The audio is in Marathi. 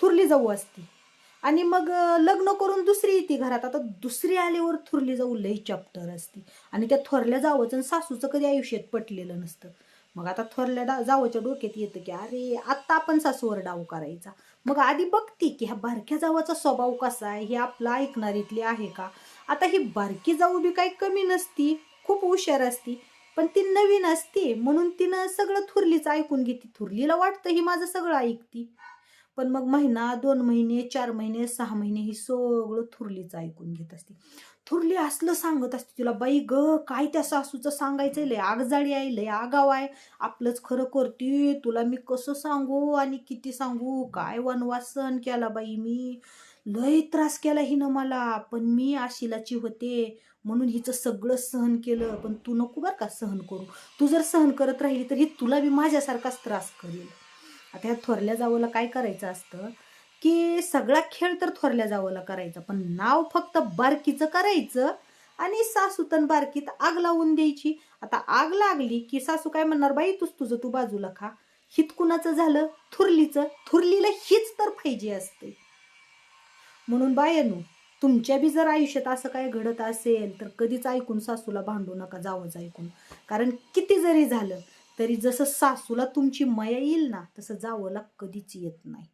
थुरली जाऊ असती. आणि मग लग्न करून दुसरी येते घरात. आता दुसरी आल्यावर थुरली जाऊ लई चॅप्टर असती. आणि त्या थोरल्या जावचं आणि सासूचं कधी आयुष्यात पटलेलं नसतं. मग आता थोरल्या डा जावच्या डोक्यात येतं की अरे आत्ता आपण सासूवर डाव करायचा. मग आधी बघती की ह्या बारक्या जावाचा स्वभाव कसा आहे? हे आपला ऐकणारीतली आहे का? आता ही बारकी जाऊ बी काही कमी नसती. खूप हुशार असती. पण ती नवीन असते. म्हणून तिनं सगळं थुरलीचं ऐकून घेते. थुरलीला वाटतं ही माझं सगळं ऐकती. पण मग महिना दोन महिने चार महिने सहा महिने ही सगळं थुरलीचं ऐकून घेत असते. थुरली असलं सांगत असते तिला बाई ग काय त्या सासूचं सांगायचं लय आगजाळी आहे लय आगाव आहे. आपलंच खरं करते. तुला मी कसं सांगू आणि किती सांगू? काय वनवास सहन केला बाई मी? लय त्रास केला हिनं मला. पण मी आशिलाची होते. म्हणून हिचं सगळं सहन केलं. पण तू नको बरं का सहन करू. तू जर सहन करत राहिली तर ही तुला बी माझ्यासारखाच त्रास करेल. आता या थोरल्या जावंला काय करायचं असतं? की सगळा खेळ तर थोरल्या जावंला करायचा पण नाव फक्त बारकीचं करायचं आणि सासू तन बारकीत आग लावून द्यायची. आता आग लागली की सासू काय म्हणणार बाई तूच तुझं तू बाजूला खा. हित कुणाचं झालं? थुरलीचं. थुरलीला हीच तर पाहिजे असते. म्हणून बायनू तुमच्या बी जर आयुष्यात असं काय घडत असेल तर कधीच ऐकून सासूला भांडू नका जावंच ऐकून. कारण किती जरी झालं तरी जसं सासूला तुमची मया येईल ना तसं जावंला कधीच येत नाही.